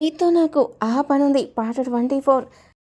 మీతో నాకు ఆ పనుంది. పాట ట్వంటీ ఫోర్.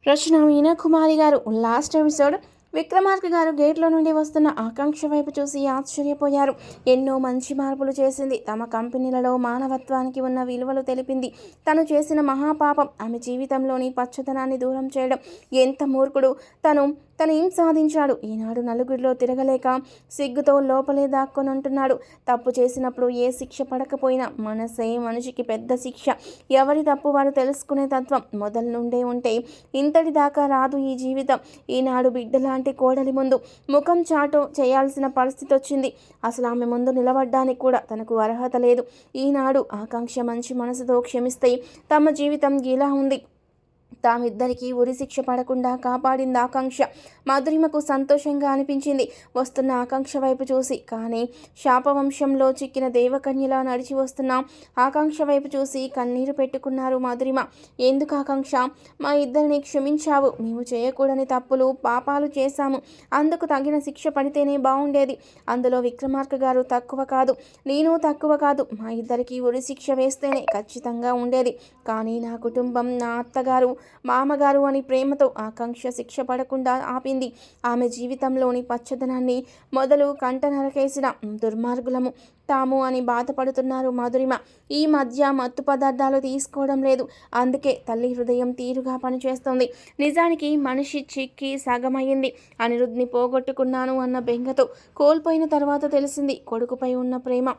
రచన మీనా కుమారి గారు. లాస్ట్ ఎపిసోడ్ విక్రమార్క గారు గేట్లో నుండి వస్తున్న ఆకాంక్ష వైపు చూసి ఆశ్చర్యపోయారు. ఎన్నో మంచి మార్పులు చేసింది. తమ కంపెనీలలో మానవత్వానికి ఉన్న విలువలు తెలిపింది. తను చేసిన మహాపాపం ఆమె జీవితంలోని పచ్చదనాన్ని దూరం చేయడం. ఎంత మూర్ఖుడు! తను తను ఏం సాధించాడు? ఈనాడు నలుగురిలో తిరగలేక సిగ్గుతో లోపలే దాక్కొనంటున్నాడు. తప్పు చేసినప్పుడు ఏ శిక్ష పడకపోయినా మనసే మనిషికి పెద్ద శిక్ష. ఎవరి తప్పు వారు తెలుసుకునే తత్వం మొదలు నుండే ఉంటే ఇంతటి దాకా రాదు ఈ జీవితం. ఈనాడు బిడ్డ లాంటి కోడలి ముందు ముఖం చాటు చేయాల్సిన పరిస్థితి వచ్చింది. అసలు ఆమె ముందు నిలబడ్డానికి కూడా తనకు అర్హత లేదు. ఈనాడు ఆకాంక్ష మంచి మనసుతో క్షమిస్తే తమ జీవితం ఇలా ఉంది. తామిద్దరికీ ఉరి శిక్ష పడకుండా కాపాడింది ఆకాంక్ష. మధురిమకు సంతోషంగా అనిపించింది. వస్తున్న ఆకాంక్ష వైపు చూసి కానీ శాపవంశంలో చిక్కిన దేవకన్యలా నడిచి వస్తున్న ఆకాంక్ష వైపు చూసి కన్నీరు పెట్టుకున్నారు మధురిమ. ఎందుకు ఆకాంక్ష? మా ఇద్దరిని క్షమించావు. మేము చేయకూడని తప్పులు పాపాలు చేశాము. అందుకు తగిన శిక్ష పడితేనే బాగుండేది అందులో విక్రమార్క గారు తక్కువ కాదు. నేను తక్కువ కాదు. మా ఇద్దరికి ఉరి శిక్ష వేస్తేనే ఖచ్చితంగా ఉండేది. కానీ నా కుటుంబం నా అత్తగారు మామగారు అని ప్రేమతో ఆకాంక్ష శిక్ష పడకుండా ఆపింది. ఆమె జీవితంలోని పచ్చదనాన్ని మొదలు కంట నరకేసిన దుర్మార్గులము తాము అని బాధపడుతున్నారు మధురిమ. ఈ మధ్య మత్తు పదార్థాలు తీసుకోవడం లేదు. అందుకే తల్లి హృదయం తీరుగా పనిచేస్తుంది. నిజానికి మనిషి చిక్కి సగమయ్యింది. అనిరుద్ని పోగొట్టుకున్నాను అన్న బెంగతో కోల్పోయిన తర్వాత తెలిసింది. కొడుకుపై ఉన్న ప్రేమ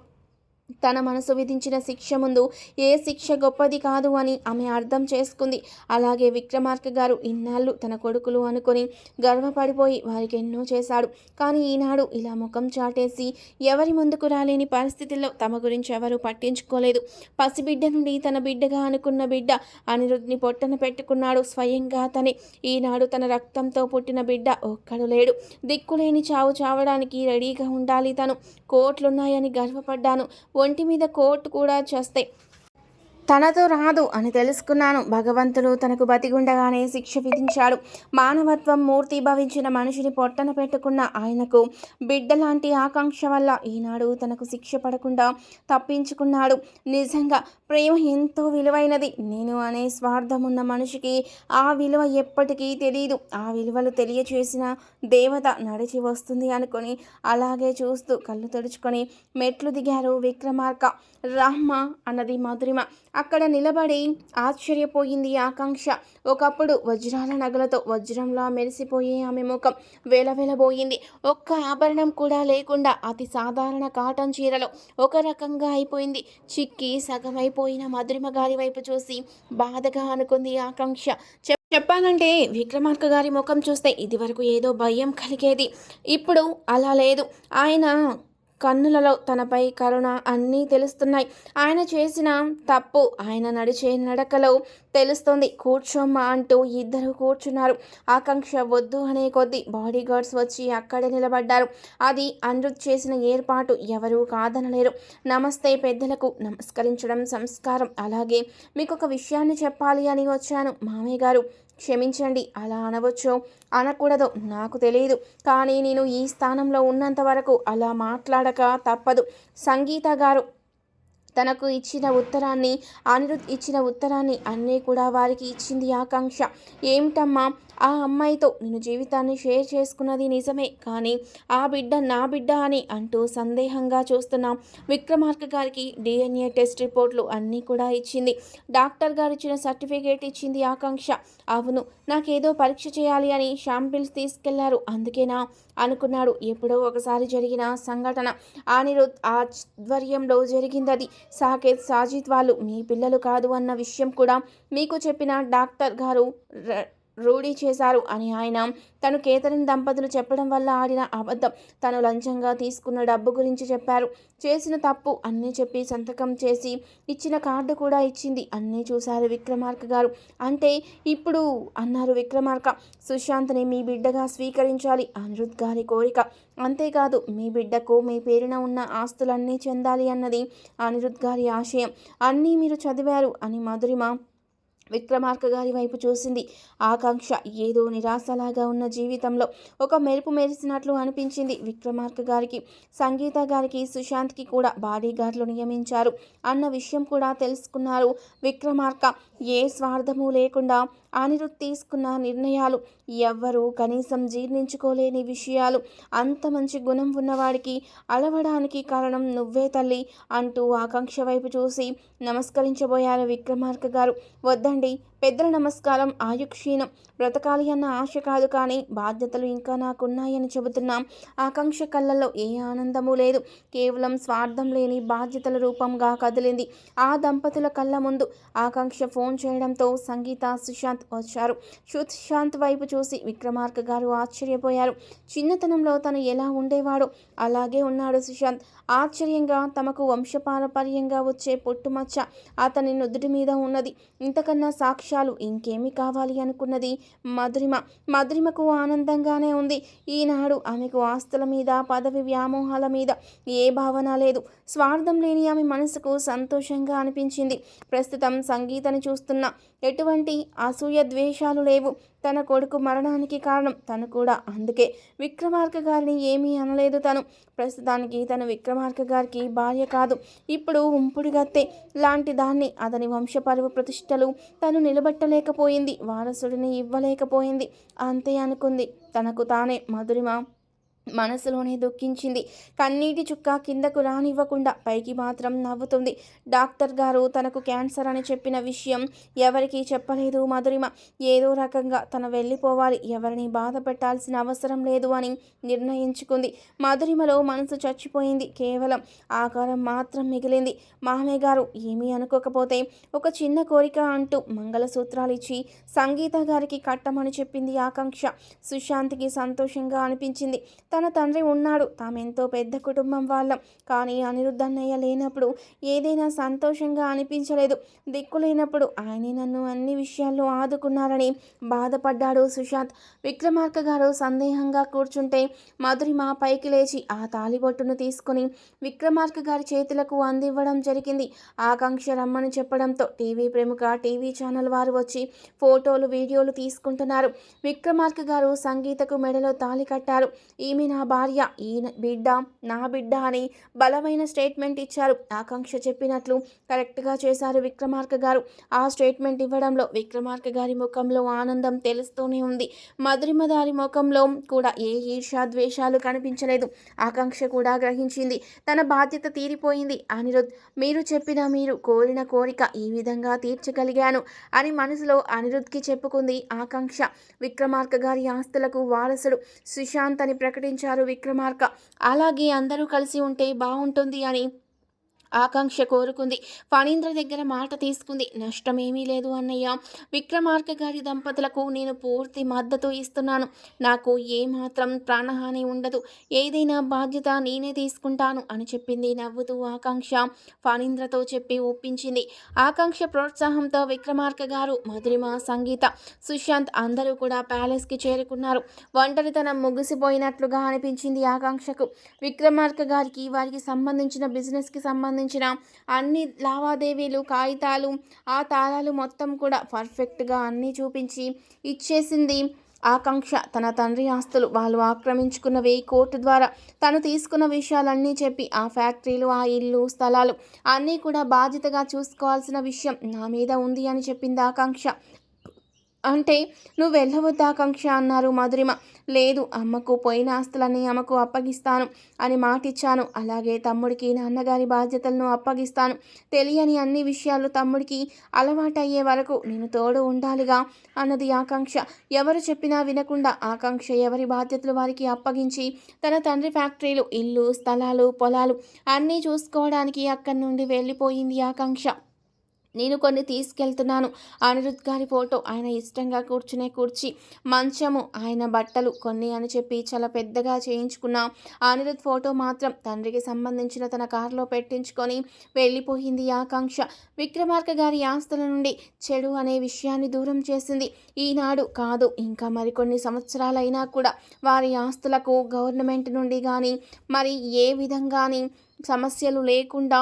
తన మనసు విధించిన శిక్ష ముందు ఏ శిక్ష గొప్పది కాదు అని ఆమె అర్థం చేసుకుంది. అలాగే విక్రమార్క గారు ఇన్నాళ్ళు తన కొడుకులు అనుకొని గర్వపడిపోయి వారికి ఎన్నో చేశాడు. కానీ ఈనాడు ఇలా ముఖం చాటేసి ఎవరి ముందుకు రాలేని పరిస్థితుల్లో తమ గురించి ఎవరు పట్టించుకోలేదు. పసిబిడ్డ నుండి తన బిడ్డగా అనుకున్న బిడ్డ అనిరుద్ని పొట్టన పెట్టుకున్నాడు. స్వయంగా తనే ఈనాడు తన రక్తంతో పుట్టిన బిడ్డ ఒక్కడు లేడు. దిక్కులేని చావు చావడానికి రెడీగా ఉండాలి తను. కోట్లున్నాయని గర్వపడ్డాను. ఒంటి మీద కోట్ కూడా చేస్తాయి. తనతో రాదు అని తెలుసుకున్నాను. భగవంతుడు తనకు బతిగుండగానే శిక్ష విధించాడు. మానవత్వం మూర్తి భవించిన మనిషిని పొట్టన పెట్టుకున్న ఆయనకు బిడ్డలాంటి ఆకాంక్ష వల్ల ఈనాడు తనకు శిక్ష పడకుండా తప్పించుకున్నాడు. నిజంగా ప్రేమ ఎంతో విలువైనది. నేను అనే స్వార్థం ఉన్న మనిషికి ఆ విలువ ఎప్పటికీ తెలియదు ఆ విలువలు తెలియచేసిన దేవత నడిచి వస్తుంది అనుకొని అలాగే చూస్తూ కళ్ళు తుడుచుకొని మెట్లు దిగారు విక్రమార్క. రామ్మ అన్నది మధురిమ. అక్కడ నిలబడి ఆశ్చర్యపోయింది ఆకాంక్ష. ఒకప్పుడు వజ్రాల నగలతో వజ్రంలా మెరిసిపోయే ఆమె ముఖం వేలవేలబోయింది. ఒక్క ఆభరణం కూడా లేకుండా అతి సాధారణ కాటన్ చీరలో ఒక రకంగా అయిపోయింది. చిక్కి సగమైపోయిన మధురిమ గారి వైపు చూసి బాధగా అనుకుంది ఆకాంక్ష. చెప్పాలంటే విక్రమార్క గారి ముఖం చూస్తే ఇదివరకు ఏదో భయం కలిగేది. ఇప్పుడు అలా లేదు. ఆయన కన్నులలో తనపై కరుణ అన్నీ తెలుస్తున్నాయి. ఆయన చేసిన తప్పు ఆయన నడిచే నడకలో తెలుస్తుంది. కూర్చోమ్మా అంటూ ఇద్దరు కూర్చున్నారు. ఆకాంక్ష వద్దు అనే కొద్దీ బాడీ గార్డ్స్ వచ్చి అక్కడే నిలబడ్డారు. అది అనిరుద్ చేసిన ఏర్పాటు ఎవరూ కాదనలేరు. నమస్తే పెద్దలకు నమస్కరించడం సంస్కారం. అలాగే మీకు ఒక విషయాన్ని చెప్పాలి అని వచ్చాను మామయ్య గారు. క్షమించండి అలా అనవచ్చో? అనకూడదో? నాకు తెలియదు కానీ నేను ఈ స్థానంలో ఉన్నంత వరకు అలా మాట్లాడక తప్పదు. సంగీత గారు తనకు ఇచ్చిన ఉత్తరాన్ని అనిరుద్ ఇచ్చిన ఉత్తరాన్ని అన్నీ కూడా వారికి ఇచ్చింది ఆకాంక్ష. ఏమిటమ్మా? ఆ అమ్మాయితో నేను జీవితాన్ని షేర్ చేసుకున్నది నిజమే కానీ ఆ బిడ్డ నా బిడ్డ అని అంటూ సందేహంగా చూస్తున్న విక్రమార్క గారికి డిఎన్ఏ టెస్ట్ రిపోర్ట్లు అన్నీ కూడా ఇచ్చింది. డాక్టర్ గారు ఇచ్చిన సర్టిఫికేట్ ఇచ్చింది ఆకాంక్ష. అవును నాకేదో పరీక్ష చేయాలి అని షాంపిల్స్ తీసుకెళ్ళారు. అందుకేనా అనుకున్నాడు. ఎప్పుడో ఒకసారి జరిగిన సంఘటన. అనిరుద్ ఆధ్వర్యంలో జరిగిందది. సాకేత్ సాజిద్ వాళ్ళు మీ పిల్లలు కాదు అన్న విషయం కూడా మీకు చెప్పిన డాక్టర్ గారు రూఢీ చేశారు అని ఆయన. తను కేతరిన్ దంపతులు చెప్పడం వల్ల ఆడిన అబద్ధం తను లంచంగా తీసుకున్న డబ్బు గురించి చెప్పారు. చేసిన తప్పు అన్నీ చెప్పి సంతకం చేసి ఇచ్చిన కార్డు కూడా ఇచ్చింది అన్నీ చూశారు విక్రమార్క గారు. అంటే ఇప్పుడు అన్నారు విక్రమార్క సుశాంత్ని మీ బిడ్డగా స్వీకరించాలి అనిరుద్ గారి కోరిక. అంతేకాదు మీ బిడ్డకు మీ పేరున ఉన్న ఆస్తులన్నీ చెందాలి అన్నది అనిరుద్ గారి ఆశయం. అన్నీ మీరు చదివారు అని మధురిమ విక్రమార్క గారి వైపు చూసింది. ఆకాంక్ష ఏదో నిరాశలాగా ఉన్న జీవితంలో ఒక మెరుపు మెరిసినట్లు అనిపించింది విక్రమార్క గారికి సంగీత గారికి సుశాంత్కి కూడా బాడీగార్డ్లు నియమించారు. అన్న విషయం కూడా తెలుసుకున్నారు విక్రమార్క. ఏ స్వార్థము లేకుండా అనిరుద్ తీసుకున్న నిర్ణయాలు ఎవ్వరూ కనీసం జీర్ణించుకోలేని విషయాలు. అంత మంచి గుణం ఉన్నవాడికి అలవడానికి కారణం నువ్వే తల్లి అంటూ ఆకాంక్ష వైపు చూసి నమస్కరించబోయారు విక్రమార్క గారు. వద్దండి పెద్దల నమస్కారం ఆయుక్షీణం బ్రతకాలి అన్న ఆశ కాదు కానీ బాధ్యతలు ఇంకా నాకున్నాయని చెబుతున్నాం. ఆకాంక్ష కళ్ళల్లో ఏ ఆనందము లేదు. కేవలం స్వార్థం లేని బాధ్యతల రూపంగా కదిలింది ఆ దంపతుల కళ్ళ ముందు. ఆకాంక్ష ఫోన్ చేయడంతో సంగీత సుశాంత్ వచ్చారు. సుశాంత్ వైపు చూసి విక్రమార్క గారు ఆశ్చర్యపోయారు. చిన్నతనంలో తను ఎలా ఉండేవాడో అలాగే ఉన్నాడు సుశాంత్. ఆశ్చర్యంగా తమకు వంశపారపర్యంగా వచ్చే పొట్టుమచ్చ అతని నుదుటి మీద ఉన్నది. ఇంతకన్నా సాక్షి సాక్ష్యాలు ఇంకేమి కావాలి అనుకున్నది మధురిమ. మధురిమకు ఆనందంగానే ఉంది. ఈనాడు ఆమెకు ఆస్తుల మీద పదవి వ్యామోహాల మీద ఏ భావన లేదు. స్వార్థం లేని ఆమె మనసుకు సంతోషంగా అనిపించింది. ప్రస్తుతం సంగీతని చూస్తున్న. ఎటువంటి అసూయ ద్వేషాలు లేవు. తన కొడుకు మరణానికి కారణం తను కూడా. అందుకే విక్రమార్క గారిని ఏమీ అనలేదు తను. ప్రస్తుతానికి తను విక్రమార్క గారికి భార్య కాదు. ఇప్పుడు ఉంపుడుగత్తె. లాంటి దాన్ని అతని వంశపరువు ప్రతిష్టలు తను నిలబెట్టలేకపోయింది. వారసుడిని ఇవ్వలేకపోయింది. అంతే అనుకుంది. తనకు తానే మధురిమ మనసులోనే దుఃఖించింది కన్నీటి చుక్క కిందకు రానివ్వకుండా పైకి మాత్రం నవ్వుతుంది. డాక్టర్ గారు తనకు క్యాన్సర్ అని చెప్పిన విషయం ఎవరికీ చెప్పలేదు మధురిమ. ఏదో రకంగా తను వెళ్ళిపోవాలి. ఎవరిని బాధ పెట్టాల్సిన అవసరం లేదు అని నిర్ణయించుకుంది. మధురిమలో మనసు చచ్చిపోయింది కేవలం ఆకారం మాత్రం మిగిలింది. మామయ్య గారు ఏమీ అనుకోకపోతే ఒక చిన్న కోరిక అంటూ మంగళసూత్రాలు ఇచ్చి సంగీత గారికి కట్టమని చెప్పింది ఆకాంక్ష. సుశాంత్కి సంతోషంగా అనిపించింది. తన తండ్రి ఉన్నాడు. తామెంతో పెద్ద కుటుంబం వాళ్ళం. కానీ అనిరుద్ధ అన్నయ్య లేనప్పుడు ఏదైనా సంతోషంగా అనిపించలేదు. దిక్కు లేనప్పుడు ఆయనే నన్ను అన్ని విషయాల్లో ఆదుకున్నారని బాధపడ్డాడు సుశాంత్. విక్రమార్క గారు సందేహంగా కూర్చుంటే మధురిమ పైకి లేచి ఆ తాలిబొట్టును తీసుకుని విక్రమార్క గారి చేతులకు అందివ్వడం జరిగింది. ఆకాంక్ష రమ్మని చెప్పడంతో టీవీ ప్రముఖ టీవీ ఛానల్ వారు వచ్చి ఫోటోలు వీడియోలు తీసుకుంటున్నారు. విక్రమార్క గారు సంగీతకు మెడలో తాలి కట్టారు. ఈమె నా భార్య ఈ బిడ్డ నా బిడ్డ అని బలమైన స్టేట్మెంట్ ఇచ్చారు. ఆకాంక్ష చెప్పినట్లు కరెక్ట్గా చేశారు విక్రమార్క గారు. ఆ స్టేట్మెంట్ ఇవ్వడంలో విక్రమార్క గారి ముఖంలో ఆనందం తెలుస్తూనే ఉంది. మధురిమదారి ముఖంలో కూడా ఏ ఈర్షా ద్వేషాలు కనిపించలేదు. ఆకాంక్ష కూడా గ్రహించింది. తన బాధ్యత తీరిపోయింది. అనిరుద్ మీరు చెప్పిన మీరు కోరిన కోరిక ఈ విధంగా తీర్చగలిగాను అని మనసులో అనిరుద్కి చెప్పుకుంది ఆకాంక్ష. విక్రమార్క గారి ఆస్తులకు వారసుడు సుశాంత్ అని ప్రకటించారు విక్రమార్క. అలాగే అందరూ కలిసి ఉంటే బాగుంటుంది అని ఆకాంక్ష కోరుకుంది. ఫణీంద్ర దగ్గర మాట తీసుకుంది. నష్టమేమీ లేదు అన్నయ్య. విక్రమార్క గారి దంపతులకు నేను పూర్తి మద్దతు ఇస్తున్నాను. నాకు ఏమాత్రం ప్రాణహాని ఉండదు. ఏదైనా బాధ్యత నేనే తీసుకుంటాను అని చెప్పింది నవ్వుతూ ఆకాంక్ష. ఫణీంద్రతో చెప్పి ఒప్పించింది. ఆకాంక్ష ప్రోత్సాహంతో విక్రమార్క గారు మధురిమ సంగీత సుశాంత్ అందరూ కూడా ప్యాలెస్కి చేరుకున్నారు. ఒంటరితనం ముగిసిపోయినట్లుగా అనిపించింది ఆకాంక్షకు. విక్రమార్క గారికి వారికి సంబంధించిన బిజినెస్కి సంబంధించిన అన్ని లావాదేవీలు కాగితాలు ఆ తాళాలు మొత్తం కూడా పర్ఫెక్ట్గా అన్నీ చూపించి ఇచ్చేసింది ఆకాంక్ష. తన తండ్రి ఆస్తులు వాళ్ళు ఆక్రమించుకున్నవి కోర్టు ద్వారా తను తీసుకున్న విషయాలన్నీ చెప్పి ఆ ఫ్యాక్టరీలు ఆ ఇల్లు స్థలాలు అన్నీ కూడా బాధ్యతగా చూసుకోవాల్సిన విషయం నా మీద ఉంది అని చెప్పింది ఆకాంక్ష. అంటే నువ్వు వెళ్ళవద్దు ఆకాంక్ష అన్నారు మధురిమ. లేదు అమ్మకు పోయిన ఆస్తులన్నీ అమ్మకు అప్పగిస్తాను అని మాటిచ్చాను. అలాగే తమ్ముడికి నాన్నగారి బాధ్యతలను అప్పగిస్తాను. తెలియని అన్ని విషయాలు తమ్ముడికి అలవాటయ్యే వరకు నేను తోడు ఉండాలిగా అన్నది ఆకాంక్ష. ఎవరు చెప్పినా వినకుండా ఆకాంక్ష ఎవరి బాధ్యతలు వారికి అప్పగించి తన తండ్రి ఫ్యాక్టరీలు ఇల్లు స్థలాలు పొలాలు అన్నీ చూసుకోవడానికి అక్కడి నుండి వెళ్ళిపోయింది ఆకాంక్ష. నేను కొన్ని తీసుకెళ్తున్నాను. అనిరుద్ గారి ఫోటో ఆయన ఇష్టంగా కూర్చునే కూర్చి మంచము ఆయన బట్టలు కొన్ని అని చెప్పి చాలా పెద్దగా చేయించుకున్న. అనిరుద్ ఫోటో మాత్రం తండ్రికి సంబంధించిన తన కారులో పెట్టించుకొని వెళ్ళిపోయింది ఆకాంక్ష. విక్రమార్క గారి ఆస్తుల నుండి చెడు అనే విషయాన్ని దూరం చేసింది. ఈనాడు కాదు ఇంకా మరికొన్ని సంవత్సరాలైనా కూడా వారి ఆస్తులకు గవర్నమెంట్ నుండి కానీ మరి ఏ విధంగాని సమస్యలు లేకుండా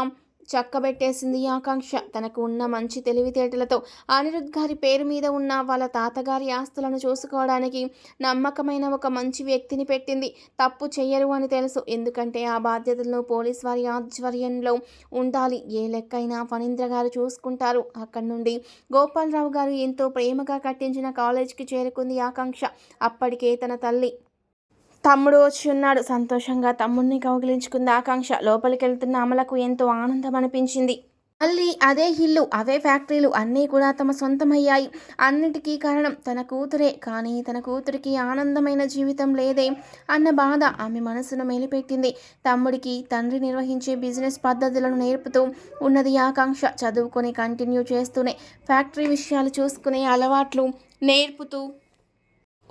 చక్కబెట్టేసింది ఆకాంక్ష. తనకు ఉన్న మంచి తెలివితేటలతో అనిరుద్ గారి పేరు మీద ఉన్న వాళ్ళ తాతగారి ఆస్తులను చూసుకోవడానికి నమ్మకమైన ఒక మంచి వ్యక్తిని పెట్టింది. తప్పు చెయ్యరు అని తెలుసు. ఎందుకంటే ఆ బాధ్యతలను పోలీస్ వారి ఆధ్వర్యంలో ఉండాలి. ఏ లెక్కైనా ఫణీంద్ర గారు చూసుకుంటారు. అక్కడి నుండి గోపాలరావు గారు ఎంతో ప్రేమగా కట్టించిన కాలేజీకి చేరుకుంది ఆకాంక్ష. అప్పటికే తన తల్లి తమ్ముడు వచ్చి ఉన్నాడు. సంతోషంగా తమ్ముడిని కౌగిలించుకుంది ఆకాంక్ష. లోపలికి వెళ్తున్న అమలకు ఎంతో ఆనందం అనిపించింది. మళ్ళీ అదే ఇల్లు అవే ఫ్యాక్టరీలు అన్నీ కూడా తమ సొంతమయ్యాయి. అన్నిటికీ కారణం తన కూతురే. కానీ తన కూతురికి ఆనందమైన జీవితం లేదే అన్న బాధ ఆమె మనసును మేలుపెట్టింది. తమ్ముడికి తండ్రి నిర్వహించే బిజినెస్ పద్ధతులను నేర్పుతూ ఉన్నది ఆకాంక్ష. చదువుకొని కంటిన్యూ చేస్తూనే ఫ్యాక్టరీ విషయాలు చూసుకునే అలవాట్లు నేర్పుతూ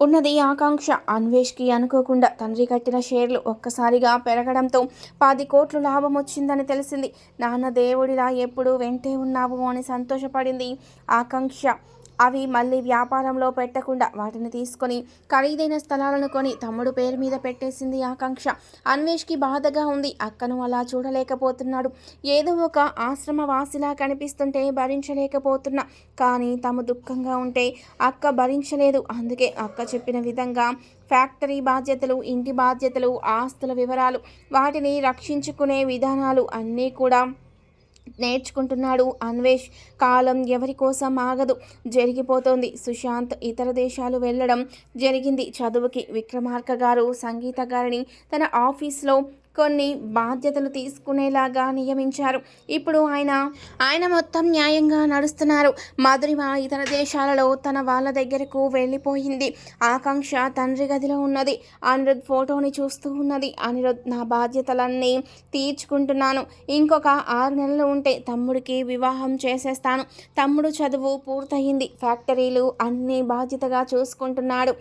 ఉన్నది ఆకాంక్ష. అన్వేష్కి అనుకోకుండా తండ్రి కట్టిన షేర్లు ఒక్కసారిగా పెరగడంతో పది కోట్లు లాభం వచ్చిందని తెలిసింది. నాన్న దేవుడిలా ఎప్పుడు వెంటే ఉన్నావు అని సంతోషపడింది ఆకాంక్ష. అవి మళ్ళీ వ్యాపారంలో పెట్టకుండా వాటిని తీసుకొని ఖరీదైన స్థలాలను కొని తమ్ముడు పేరు మీద పెట్టేసింది ఆకాంక్ష. అన్వేష్కి బాధగా ఉంది. అక్కను అలా చూడలేకపోతున్నాడు. ఏదో ఒక ఆశ్రమ వాసిలా కనిపిస్తుంటే భరించలేకపోతున్నా. కానీ తమ దుఃఖంగా ఉంటే అక్క భరించలేదు. అందుకే అక్క చెప్పిన విధంగా ఫ్యాక్టరీ బాధ్యతలు ఇంటి బాధ్యతలు ఆస్తుల వివరాలు వాటిని రక్షించుకునే విధానాలు అన్నీ కూడా నేర్చుకుంటున్నాడు. అన్వేష్ కాలం ఎవరి కోసం ఆగదు. జరిగిపోతోంది. సుశాంత్ ఇతర దేశాలు వెళ్ళడం జరిగింది. చదువుకి విక్రమార్క గారు సంగీత గారిని తన ఆఫీస్లో కొన్ని బాధ్యతలు తీసుకునేలాగా నియమించారు. ఇప్పుడు ఆయన ఆయన మొత్తం న్యాయంగా నడుస్తున్నారు. మాధురిమ ఇతర దేశాలలో తన వాళ్ళ దగ్గరకు వెళ్ళిపోయింది. ఆకాంక్ష తండ్రి గదిలో ఉన్నది. అనిరుద్ ఫోటోని చూస్తూ ఉన్నది. అనిరుద్ నా బాధ్యతలన్నీ తీర్చుకుంటున్నాను. ఇంకొక ఆరు నెలలు ఉంటే తమ్ముడికి వివాహం చేసేస్తాను. తమ్ముడు చదువు పూర్తయింది. ఫ్యాక్టరీలు అన్నీ బాధ్యతగా చూసుకుంటున్నాడు.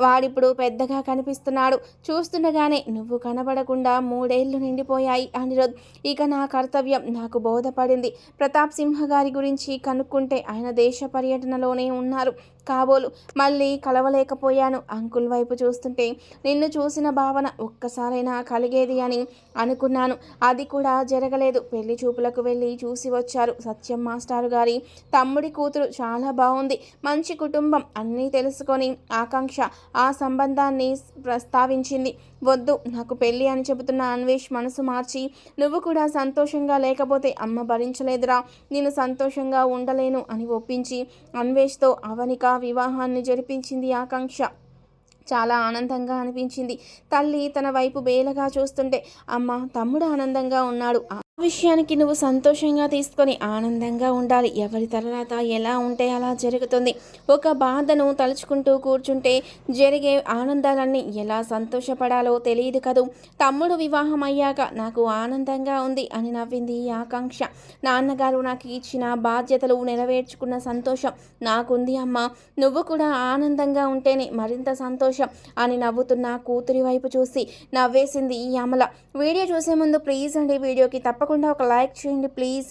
వాడిప్పుడు పెద్దగా కనిపిస్తున్నాడు. చూస్తుండగానే నువ్వు కనబడకుండా మూడేళ్ళు నిండిపోయాయి అనిరుద్. ఇక నా కర్తవ్యం నాకు బోధపడింది. ప్రతాప్ సింహ గారి గురించి కనుక్కుంటే ఆయన దేశ పర్యటనలోనే ఉన్నారు. కాబోలు మళ్ళీ కలవలేకపోయాను. అంకుల్ వైపు చూస్తుంటే నిన్ను చూసిన భావన ఒక్కసారైనా కలిగేది అని అనుకున్నాను. అది కూడా జరగలేదు. పెళ్ళి చూపులకు వెళ్ళి చూసి వచ్చారు సత్యం మాస్టారు గారి తమ్ముడి కూతురు. చాలా బాగుంది మంచి కుటుంబం అన్నీ తెలుసుకొని ఆకాంక్ష ఆ సంబంధాన్ని ప్రస్తావించింది. వద్దు నాకు పెళ్ళి అని చెబుతున్న అన్వేష్ మనసు మార్చి నువ్వు కూడా సంతోషంగా లేకపోతే అమ్మ భరించలేదురా నేను సంతోషంగా ఉండలేను అని ఒప్పించి అన్వేష్తో అవనిక వివాహాన్ని జరిపించింది ఆకాంక్ష. చాలా ఆనందంగా అనిపించింది. తల్లి తన వైపు బేలగా చూస్తుంటే అమ్మ తమ్ముడు ఆనందంగా ఉన్నాడు. విషయానికి నువ్వు సంతోషంగా తీసుకొని ఆనందంగా ఉండాలి. ఎవరి తర్వాత ఎలా ఉంటే అలా జరుగుతుంది. ఒక బాధను తలుచుకుంటూ కూర్చుంటే జరిగే ఆనందాలన్నీ ఎలా సంతోషపడాలో తెలియదు కదూ. తమ్ముడు వివాహం అయ్యాక నాకు ఆనందంగా ఉంది అని నవ్వింది ఈ ఆకాంక్ష. నాన్నగారు నాకు ఇచ్చిన బాధ్యతలు నెరవేర్చుకున్న సంతోషం నాకుంది అమ్మ. నువ్వు కూడా ఆనందంగా ఉంటేనే మరింత సంతోషం అని నవ్వుతున్న కూతురి వైపు చూసి నవ్వేసింది ఈ అమల. వీడియో చూసే ముందు ప్లీజ్ అండి వీడియోకి తప్ప తప్పకుండా ఒక లైక్ చేయండి ప్లీజ్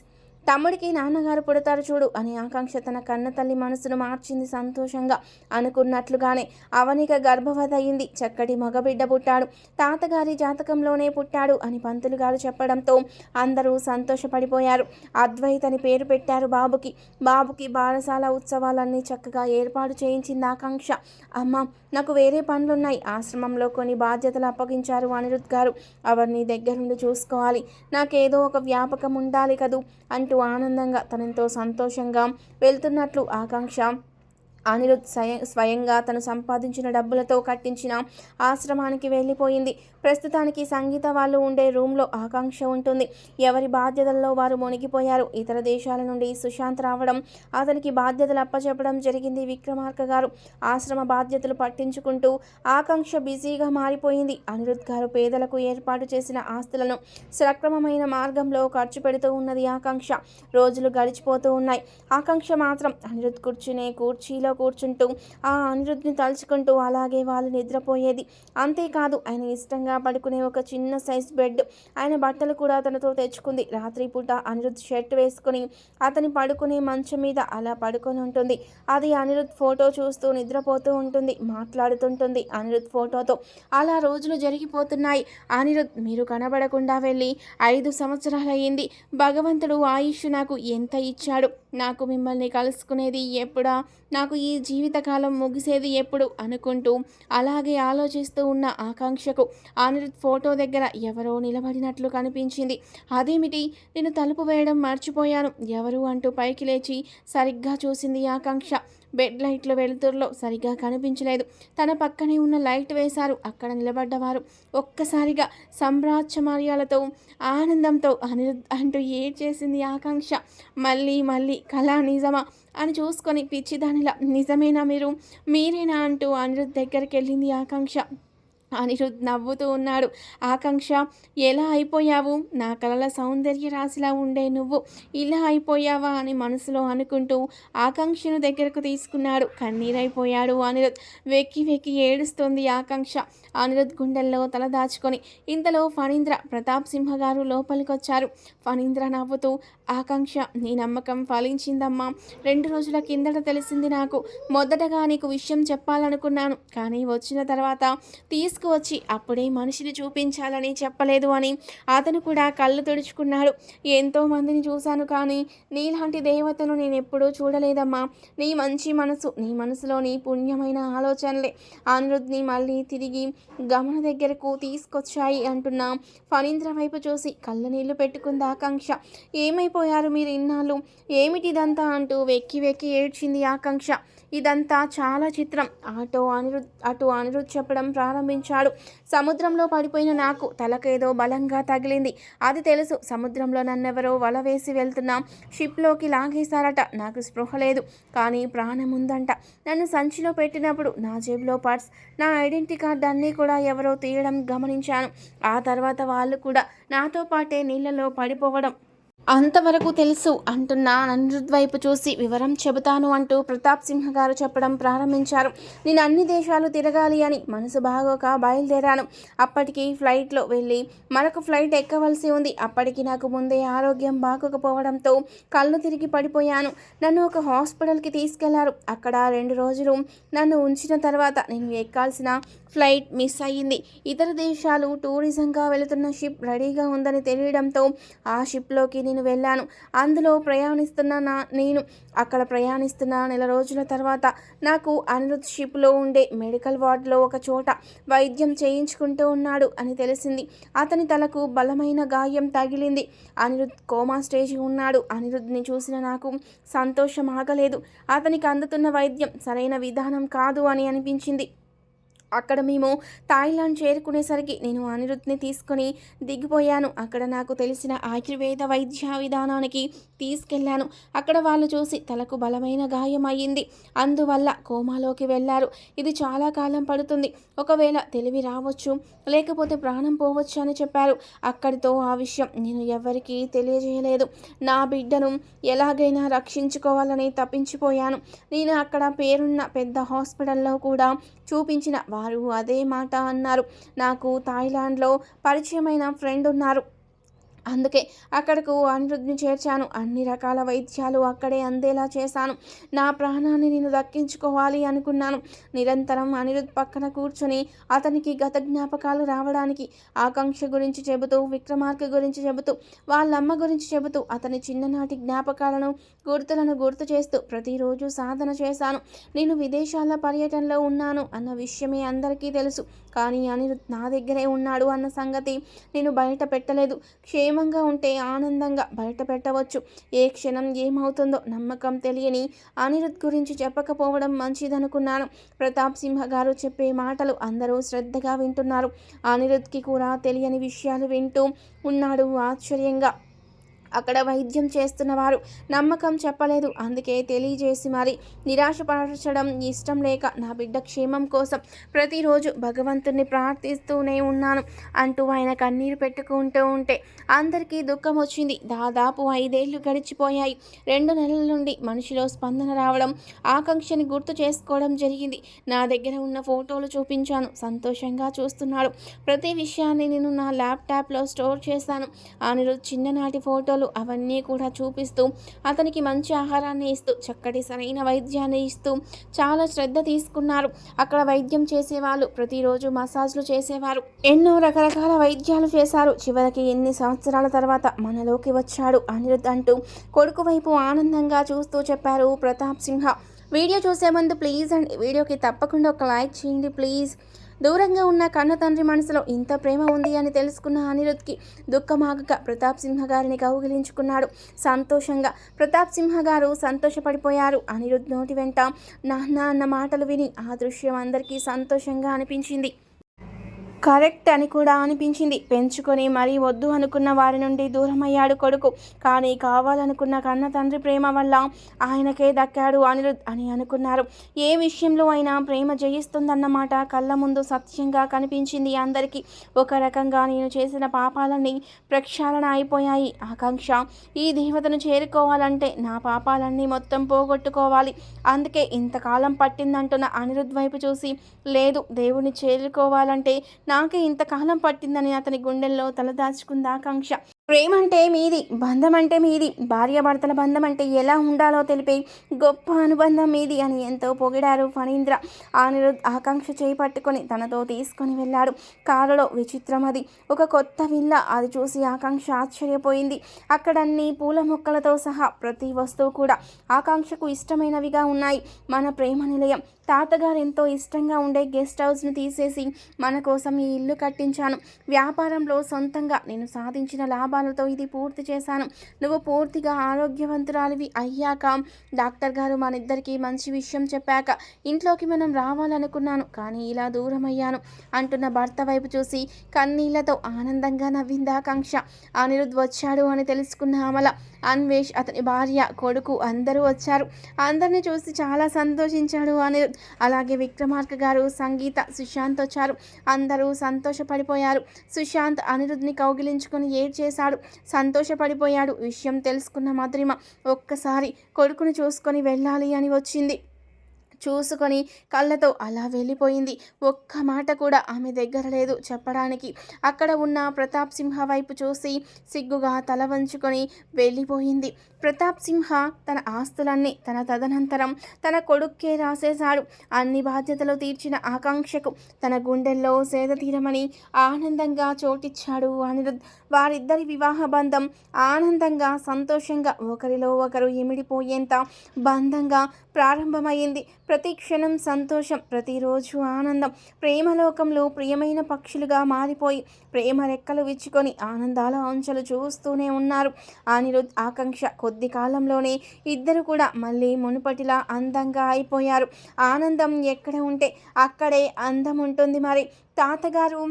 తమ్ముడికి నాన్నగారు పుడతారు చూడు అని ఆకాంక్ష తన కన్న తల్లి మనసును మార్చింది సంతోషంగా. అనుకున్నట్లుగానే అవనిక గర్భవతి అయింది చక్కటి మగబిడ్డ పుట్టాడు. తాతగారి జాతకంలోనే పుట్టాడు అని పంతులు గారు చెప్పడంతో అందరూ సంతోషపడిపోయారు. అద్వైత్ అని పేరు పెట్టారు బాబుకి. బాబుకి బారసాల ఉత్సవాలన్నీ చక్కగా ఏర్పాటు చేయించింది ఆకాంక్ష. అమ్మ నాకు వేరే పనులున్నాయి. ఆశ్రమంలో కొన్ని బాధ్యతలు అప్పగించారు అనిరుద్ గారు. అవన్నీ దగ్గరుండి చూసుకోవాలి. నాకేదో ఒక వ్యాపకం ఉండాలి కదూ అంటూ ఆనందంగా తనెంతో సంతోషంగా వెళ్తున్నట్లు ఆకాంక్ష. అనిరుద్ స్వయంగా తను సంపాదించిన డబ్బులతో కట్టించిన ఆశ్రమానికి వెళ్ళిపోయింది. ప్రస్తుతానికి సంగీత వాళ్ళు ఉండే రూమ్లో ఆకాంక్ష ఉంటుంది. ఎవరి బాధ్యతల్లో వారు మునిగిపోయారు. ఇతర దేశాల నుండి సుశాంత్ రావడం అతనికి బాధ్యతలు అప్పచెప్పడం జరిగింది విక్రమార్క గారు. ఆశ్రమ బాధ్యతలు పట్టించుకుంటూ ఆకాంక్ష బిజీగా మారిపోయింది. అనిరుద్ గారు పేదలకు ఏర్పాటు చేసిన ఆస్తులను సక్రమమైన మార్గంలో ఖర్చు పెడుతూ ఉన్నది ఆకాంక్ష. రోజులు గడిచిపోతూ ఉన్నాయి. ఆకాంక్ష మాత్రం అనిరుద్ కూర్చునే కూర్చీలో కూర్చుంటూ ఆ అనిరుద్ధిని తలుచుకుంటూ అలాగే వాళ్ళు నిద్రపోయేది. అంతేకాదు ఆయన ఇష్టంగా పడుకునే ఒక చిన్న సైజ్ బెడ్ ఆయన బట్టలు కూడా తనతో తెచ్చుకుంది. రాత్రిపూట అనిరుద్ధ్ షర్ట్ వేసుకుని అతని పడుకునే మంచం మీద అలా పడుకొని ఉంటుంది. అది అనిరుద్ధ్ ఫోటో చూస్తూ నిద్రపోతూ ఉంటుంది మాట్లాడుతుంటుంది అనిరుద్ధ్ ఫోటోతో. అలా రోజులు జరిగిపోతున్నాయి. అనిరుద్ధ్ మీరు కనబడకుండా వెళ్ళి ఐదు సంవత్సరాలయ్యింది. భగవంతుడు ఆయుష్ నాకు ఎంత ఇచ్చాడు? నాకు మిమ్మల్ని కలుసుకునేది ఎప్పుడా? నాకు ఈ జీవితకాలం ముగిసేది ఎప్పుడు అనుకుంటూ అలాగే ఆలోచిస్తూ ఉన్న ఆకాంక్షకు అనిరుద్ ఫోటో దగ్గర ఎవరో నిలబడినట్లు కనిపించింది. అదేమిటి? నేను తలుపు వేయడం మర్చిపోయాను ఎవరు అంటూ పైకి లేచి సరిగ్గా చూసింది ఆకాంక్ష. బెడ్ లైట్లు వెలుతురులో సరిగ్గా కనిపించలేదు. తన పక్కనే ఉన్న లైట్ వేశారు. అక్కడ నిలబడ్డవారు ఒక్కసారిగా సంభ్రాచమార్యాలతో ఆనందంతో అనిరుద్ అంటూ చేసింది ఆకాంక్ష? మళ్ళీ మళ్ళీ కళా నిజమా? అని చూసుకొని పిచ్చిదానిలా నిజమేనా మీరు? మీరేనా? అంటూ అనిరుద్ దగ్గరికి వెళ్ళింది ఆకాంక్ష. అనిరుద్ నవ్వుతూ ఉన్నాడు. ఆకాంక్ష ఎలా అయిపోయావు? నా కలల సౌందర్య రాశిలా ఉండే నువ్వు. ఇలా అయిపోయావా? అని మనసులో అనుకుంటూ ఆకాంక్షను దగ్గరకు తీసుకున్నాడు. కన్నీరైపోయాడు అనిరుద్. వెక్కి వెక్కి ఏడుస్తోంది ఆకాంక్ష. అనిరుద్ గుండెల్లో తల దాచుకొని ఇంతలో ఫణీంద్ర ప్రతాప్ సింహ గారు లోపలికొచ్చారు. ఫణీంద్ర నవ్వుతూ ఆకాంక్ష నీ నమ్మకం ఫలించిందమ్మా. రెండు రోజుల కిందట తెలిసింది నాకు. మొదటగా నీకు విషయం చెప్పాలనుకున్నాను. కానీ వచ్చిన తర్వాత తీసు తీసుకువచ్చి అప్పుడే మనిషిని చూపించాలని చెప్పలేదు అని అతను కూడా కళ్ళు తుడుచుకున్నాడు. ఎంతో మందిని చూశాను కానీ నీలాంటి దేవతను నేను ఎప్పుడూ చూడలేదమ్మా. నీ మంచి మనసు నీ మనసులోని పుణ్యమైన ఆలోచనలే. అనిరుద్ని మళ్ళీ తిరిగి గమన దగ్గరకు తీసుకొచ్చాయి అంటున్నా ఫణీంద్ర వైపు చూసి కళ్ళ నీళ్ళు పెట్టుకుంది ఆకాంక్ష. ఏమైపోయారు మీరు ఇన్నాళ్ళు? ఏమిటిదంతా అంటూ వెక్కి వెక్కి ఏడ్చింది ఆకాంక్ష. ఇదంతా చాలా చిత్రం. ఆటో అనిరుద్ అటు అనిరుద్ చెప్పడం ప్రారంభించాడు సముద్రంలో పడిపోయిన నాకు తలకేదో బలంగా తగిలింది. అది తెలుసు సముద్రంలో నన్నెవరో వల వేసి వెళ్తున్నా. షిప్లోకి లాగేశారట నాకు స్పృహ లేదు. కానీ ప్రాణం ఉందంట. నన్ను సంచిలో పెట్టినప్పుడు నా జేబులో పర్స్ నా ఐడెంటిటీ కార్డ్ అన్నీ కూడా ఎవరో తీయడం గమనించాను. ఆ తర్వాత వాళ్ళు కూడా నాతో పాటే నీళ్ళలో పడిపోవడం అంతవరకు తెలుసు అంటున్న అనిరుద్ వైపు చూసి వివరం చెబుతాను అంటూ ప్రతాప్ సింహ గారు చెప్పడం ప్రారంభించారు. నేను అన్ని దేశాలు తిరగాలి అని మనసు బాగోక బయలుదేరాను. అప్పటికి ఫ్లైట్లో వెళ్ళి మరొక ఫ్లైట్ ఎక్కవలసి ఉంది. అప్పటికి నాకు ముందే ఆరోగ్యం బాగోకపోవడంతో కళ్ళు తిరిగి పడిపోయాను. నన్ను ఒక హాస్పిటల్కి తీసుకెళ్ళారు. అక్కడ రెండు రోజులు నన్ను ఉంచిన తర్వాత నేను ఎక్కాల్సిన ఫ్లైట్ మిస్ అయ్యింది. ఇతర దేశాలు టూరిజంగా వెళుతున్న షిప్ రెడీగా ఉందని తెలియడంతో ఆ షిప్లోకి నేను వెళ్ళాను. అందులో ప్రయాణిస్తున్న నా నేను. అక్కడ ప్రయాణిస్తున్న నెల రోజుల తర్వాత నాకు అనిరుద్ షిప్లో ఉండే మెడికల్ వార్డులో ఒక చోట వైద్యం చేయించుకుంటూ ఉన్నాడు అని తెలిసింది. అతని తలకు బలమైన గాయం తగిలింది. అనిరుద్ కోమా స్టేజ్ ఉన్నాడు. అనిరుద్ని చూసిన నాకు సంతోషం ఆగలేదు. అతనికి అందుతున్న వైద్యం సరైన విధానం కాదు అని అనిపించింది. అక్కడ మేము థాయిలాండ్ చేరుకునేసరికి నేను అనిరుద్ని తీసుకొని దిగిపోయాను. అక్కడ నాకు తెలిసిన ఆయుర్వేద వైద్య విధానానికి తీసుకెళ్ళాను అక్కడ వాళ్ళు చూసి తలకు బలమైన గాయం అయ్యింది. అందువల్ల కోమాలోకి వెళ్ళారు. ఇది చాలా కాలం పడుతుంది. ఒకవేళ తెలివి రావచ్చు లేకపోతే ప్రాణం పోవచ్చు అని చెప్పారు. అక్కడితో ఆ విషయం నేను ఎవరికీ తెలియజేయలేదు. నా బిడ్డను ఎలాగైనా రక్షించుకోవాలని తప్పించిపోయాను. నేను అక్కడ పేరున్న పెద్ద హాస్పిటల్లో కూడా చూపించిన వారు అదే మాట అన్నారు. నాకు థాయిలాండ్లో పరిచయమైన ఫ్రెండ్ ఉన్నారు. అందుకే అక్కడకు అనిరుద్ధిని చేర్చాను. అన్ని రకాల వైద్యాలు అక్కడే అందేలా చేశాను. నా ప్రాణాన్ని నేను దక్కించుకోవాలి అనుకున్నాను. నిరంతరం అనిరుద్ పక్కన కూర్చొని అతనికి గత జ్ఞాపకాలు రావడానికి ఆకాంక్ష గురించి చెబుతూ విక్రమార్క గురించి చెబుతూ వాళ్ళమ్మ గురించి చెబుతూ అతని చిన్ననాటి జ్ఞాపకాలను గుర్తులను గుర్తు చేస్తూ ప్రతిరోజు సాధన చేశాను. నేను విదేశాల పర్యటనలో ఉన్నాను అన్న విషయమే అందరికీ తెలుసు. కానీ అనిరుద్ నా దగ్గరే ఉన్నాడు అన్న సంగతి నేను బయట పెట్టలేదు. క్షేమంగా ఉంటే ఆనందంగా బయట పెట్టవచ్చు. ఏ క్షణం ఏమవుతుందో నమ్మకం తెలియని అనిరుద్ గురించి చెప్పకపోవడం మంచిదనుకున్నాను. ప్రతాప్ సింహ గారు చెప్పే మాటలు అందరూ శ్రద్ధగా వింటున్నారు. అనిరుద్కి కూడా తెలియని విషయాలు వింటూ ఉన్నాడు ఆశ్చర్యంగా. అక్కడ వైద్యం చేస్తున్నవారు నమ్మకం చెప్పలేదు. అందుకే తెలియజేసి మరి నిరాశపరచడం ఇష్టం లేక నా బిడ్డ క్షేమం కోసం ప్రతిరోజు భగవంతుని ప్రార్థిస్తూనే ఉన్నాను అంటూ ఆయన కన్నీరు పెట్టుకుంటూ ఉంటే అందరికీ దుఃఖం వచ్చింది. దాదాపు ఐదేళ్ళు గడిచిపోయాయి. రెండు నెలల నుండి మనిషిలో స్పందన రావడం ఆకాంక్షని గుర్తు చేసుకోవడం జరిగింది. నా దగ్గర ఉన్న ఫోటోలు చూపించాను. సంతోషంగా చూస్తున్నాడు. ప్రతి విషయాన్ని నేను నా ల్యాప్టాప్లో స్టోర్ చేశాను. అనిరుద్ చిన్ననాటి ఫోటోలు అవన్నీ కూడా చూపిస్తూ అతనికి మంచి ఆహారాన్ని ఇస్తూ చక్కటి సరైన వైద్యాన్ని ఇస్తూ చాలా శ్రద్ధ తీసుకున్నారు. అక్కడ వైద్యం చేసేవాళ్ళు ప్రతిరోజు మసాజ్లు చేసేవారు. ఎన్నో రకరకాల వైద్యాలు చేశారు. చివరికి ఎన్ని సంవత్సరాల తర్వాత మనలోకి వచ్చాడు అనిరుద్ అంటూ కొడుకు వైపు ఆనందంగా చూస్తూ చెప్పారు ప్రతాప్ సింహ. వీడియో చూసే ముందు ప్లీజ్ అండి వీడియోకి తప్పకుండా ఒక లైక్ చేయండి ప్లీజ్. దూరంగా ఉన్న కన్న తండ్రి మనసులో ఇంత ప్రేమ ఉంది అని తెలుసుకున్న అనిరుద్ధ్కి దుఃఖమాగక ప్రతాప్ సింహ గారిని కౌగిలించుకున్నాడు. సంతోషంగా ప్రతాప్ సింహ గారు సంతోషపడిపోయారు. అనిరుద్ధ్ నోటి వెంట నాన్న అన్న మాటలు విని ఆ దృశ్యం అందరికీ సంతోషంగా అనిపించింది. కరెక్ట్ అని కూడా అనిపించింది. పెంచుకొని మరీ వద్దు అనుకున్న వారి నుండి దూరమయ్యాడు కొడుకు. కానీ కావాలనుకున్న కన్న తండ్రి ప్రేమ వల్ల ఆయనకే దక్కాడు అనిరుద్ అని అనుకున్నారు. ఏ విషయంలో అయినా ప్రేమ జయిస్తుందన్నమాట కళ్ళ ముందు సత్యంగా కనిపించింది అందరికీ. ఒక రకంగా నేను చేసిన పాపాలన్నీ ప్రక్షాళన అయిపోయాయి. ఆకాంక్ష ఈ దేవతను చేరుకోవాలంటే నా పాపాలన్నీ మొత్తం పోగొట్టుకోవాలి. అందుకే ఇంతకాలం పట్టిందంటున్న అనిరుద్ వైపు చూసి లేదు దేవుని చేరుకోవాలంటే నాకే ఇంతకాలం పట్టిందని అతని గుండెల్లో తలదాచుకుంది ఆకాంక్ష. ప్రేమ అంటే మీది బంధం అంటే మీది భార్యాభర్తల బంధం అంటే ఎలా ఉండాలో తెలిపే గొప్ప అనుబంధం మీది అని ఎంతో పొగిడారు ఫణీంద్ర. అనిరుద్ ఆకాంక్ష చేపట్టుకొని తనతో తీసుకొని వెళ్ళాడు. కారులో విచిత్రం అది. ఒక కొత్త విల్ల అది చూసి ఆకాంక్ష ఆశ్చర్యపోయింది. అక్కడన్ని పూల మొక్కలతో సహా ప్రతి వస్తువు కూడా ఆకాంక్షకు ఇష్టమైనవిగా ఉన్నాయి. మన ప్రేమ నిలయం. తాతగారు ఎంతో ఇష్టంగా ఉండే గెస్ట్ హౌస్ను తీసేసి మన కోసం ఈ ఇల్లు కట్టించాను. వ్యాపారంలో సొంతంగా నేను సాధించిన లాభాలతో ఇది పూర్తి చేశాను. నువ్వు పూర్తిగా ఆరోగ్యవంతురాలివి అయ్యాక డాక్టర్ గారు మన ఇద్దరికి మంచి విషయం చెప్పాక ఇంట్లోకి మనం రావాలనుకున్నాను కానీ ఇలా దూరం అయ్యాను అంటున్న భర్త వైపు చూసి కన్నీళ్ళతో ఆనందంగా నవ్వింది ఆకాంక్ష. అనిరుద్ వచ్చాడు అని తెలుసుకున్న అమల అన్వేష్ అతని భార్య కొడుకు అందరూ వచ్చారు. అందరిని చూసి చాలా సంతోషించాడు అనిరుద్ అలాగే విక్రమార్క గారు సంగీత సుశాంత్ వచ్చారు. అందరూ సంతోషపడిపోయారు. సుశాంత్ అనిరుద్ని కౌగిలించుకొని ఏడ్ చేశాడు? సంతోషపడిపోయాడు. విషయం తెలుసుకున్న మధురిమ ఒక్కసారి కొడుకును చూసుకొని వెళ్ళాలి అని వచ్చింది. చూసుకొని కళ్ళతో అలా వెళ్ళిపోయింది. ఒక్క మాట కూడా ఆమె దగ్గర లేదు చెప్పడానికి. అక్కడ ఉన్న ప్రతాప్ సింహ వైపు చూసి సిగ్గుగా తల వంచుకొని వెళ్ళిపోయింది. ప్రతాప్ సింహ తన ఆస్తులన్నీ తన తదనంతరం తన కొడుక్కే రాసేశాడు. అన్ని బాధ్యతలు తీర్చిన ఆకాంక్షకు తన గుండెల్లో సేద తీరమని ఆనందంగా చోటిచ్చాడు అనిరుద్. వారిద్దరి వివాహ బంధం ఆనందంగా సంతోషంగా ఒకరిలో ఒకరు ఇమిడిపోయేంత బంధంగా ప్రారంభమైంది. ప్రతి క్షణం సంతోషం ప్రతిరోజు ఆనందం. ప్రేమలోకంలో ప్రియమైన పక్షులుగా మారిపోయి ప్రేమ రెక్కలు విచ్చుకొని ఆనందాల అంచెలు చూస్తూనే ఉన్నారు. అనిరుద్ ఆకాంక్ష కొద్ది కాలంలోనే ఇద్దరు కూడా మళ్ళీ మునుపటిలా అందంగా అయిపోయారు. ఆనందం ఎక్కడ ఉంటే అక్కడే అందం ఉంటుంది మరి. తాతగారు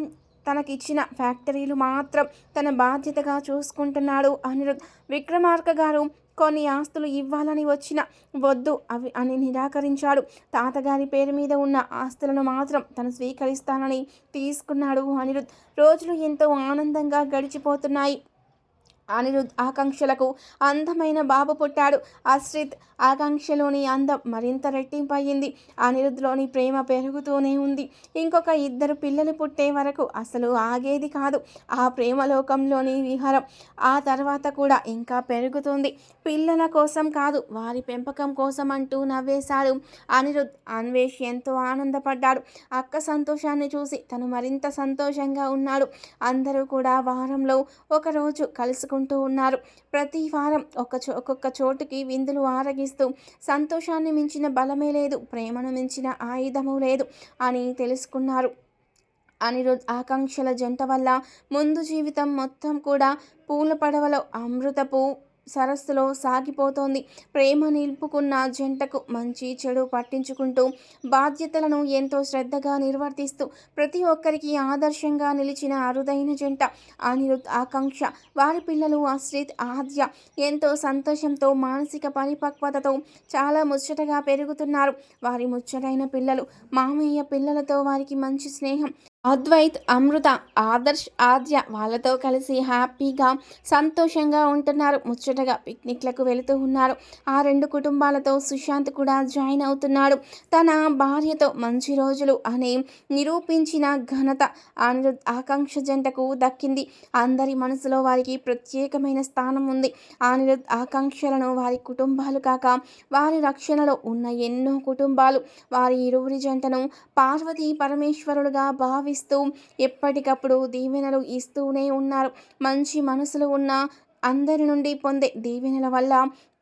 తనకిచ్చిన ఫ్యాక్టరీలు మాత్రం తన బాధ్యతగా చూసుకుంటున్నాడు అనిరుద్. విక్రమార్క గారు కొన్ని ఆస్తులు ఇవ్వాలని వచ్చిన వద్దు అవి అని నిరాకరించాడు. తాతగారి పేరు మీద ఉన్న ఆస్తులను మాత్రం తను స్వీకరిస్తానని తీసుకున్నాడు అనిరుద్. రోజులు ఎంతో ఆనందంగా గడిచిపోతున్నాయి. అనిరుద్ ఆకాంక్షలకు అందమైన బాబు పుట్టాడు. అశ్రిత్ ఆకాంక్షలోని అందం మరింత రెట్టింపయ్యింది. అనిరుద్లోని ప్రేమ పెరుగుతూనే ఉంది. ఇంకొక ఇద్దరు పిల్లలు పుట్టే వరకు అసలు ఆగేది కాదు. ఆ ప్రేమలోకంలోని విహారం ఆ తర్వాత కూడా ఇంకా పెరుగుతుంది. పిల్లల కోసం కాదు వారి పెంపకం కోసం అంటూ నవ్వేశాడు. అనిరుద్ అన్వేష్ ఎంతో ఆనందపడ్డాడు. అక్క సంతోషాన్ని చూసి తను మరింత సంతోషంగా ఉన్నాడు. అందరూ కూడా వారంలో ఒకరోజు కలుసుకు చేసుకుంటూ ఉన్నారు. ప్రతి వారం ఒక చో ఒక్కొక్క చోటుకి విందులు ఆరగిస్తూ సంతోషాన్ని మించిన బలమే లేదు ప్రేమను మించిన ఆయుధము లేదు అని తెలుసుకున్నారు. అనిరుద్ ఆకాంక్షల జంట వల్ల ముందు జీవితం మొత్తం కూడా పూల పడవలో అమృతపు సరస్సులో సాగిపోతోంది. ప్రేమ నిలుపుకున్న జంటకు మంచి చెడు పట్టించుకుంటూ బాధ్యతలను ఎంతో శ్రద్ధగా నిర్వర్తిస్తూ ప్రతి ఒక్కరికి ఆదర్శంగా నిలిచిన అరుదైన జంట అనిరుద్ ఆకాంక్ష వారి పిల్లలు అశ్రిత్ ఆద్య ఎంతో సంతోషంతో మానసిక పరిపక్వతతో చాలా ముచ్చటగా పెరుగుతున్నారు. వారి ముచ్చటైన పిల్లలు మామయ్య పిల్లలతో వారికి మంచి స్నేహం అద్వైత్ అమృత ఆదర్శ్ ఆద్య వాళ్ళతో కలిసి హ్యాపీగా సంతోషంగా ఉంటున్నారు. ముచ్చటగా పిక్నిక్లకు వెళుతూ ఉన్నారు. ఆ రెండు కుటుంబాలతో సుశాంత్ కూడా జాయిన్ అవుతున్నాడు. తన భార్యతో మంచి రోజులు అని నిరూపించిన ఘనత అనిరుద్ ఆకాంక్ష జంటకు దక్కింది. అందరి మనసులో వారికి ప్రత్యేకమైన స్థానం ఉంది. అనిరుద్ ఆకాంక్షలను వారి కుటుంబాలు కాక వారి రక్షణలో ఉన్న ఎన్నో కుటుంబాలు వారి ఇరువురి జంటను పార్వతీ పరమేశ్వరుడుగా భావిస్తూ ఎప్పటికప్పుడు దీవెనలు ఇస్తూనే ఉన్నారు. మంచి మనసులు ఉన్న అందరి నుండి పొందే దీవెనల వల్ల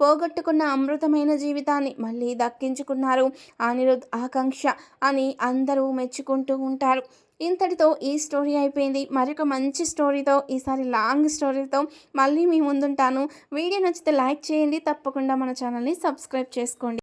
పోగొట్టుకున్న అమృతమైన జీవితాన్ని మళ్ళీ దక్కించుకున్నారు. అనిరుద్ ఆకాంక్ష అని అందరూ మెచ్చుకుంటూ ఉంటారు. ఇంతటితో ఈ స్టోరీ అయిపోయింది. మరొక మంచి స్టోరీతో ఈసారి లాంగ్ స్టోరీతో మళ్ళీ మీ ముందుంటాను. వీడియో నచ్చితే లైక్ చేయండి. తప్పకుండా మన ఛానల్ని సబ్స్క్రైబ్ చేసుకోండి.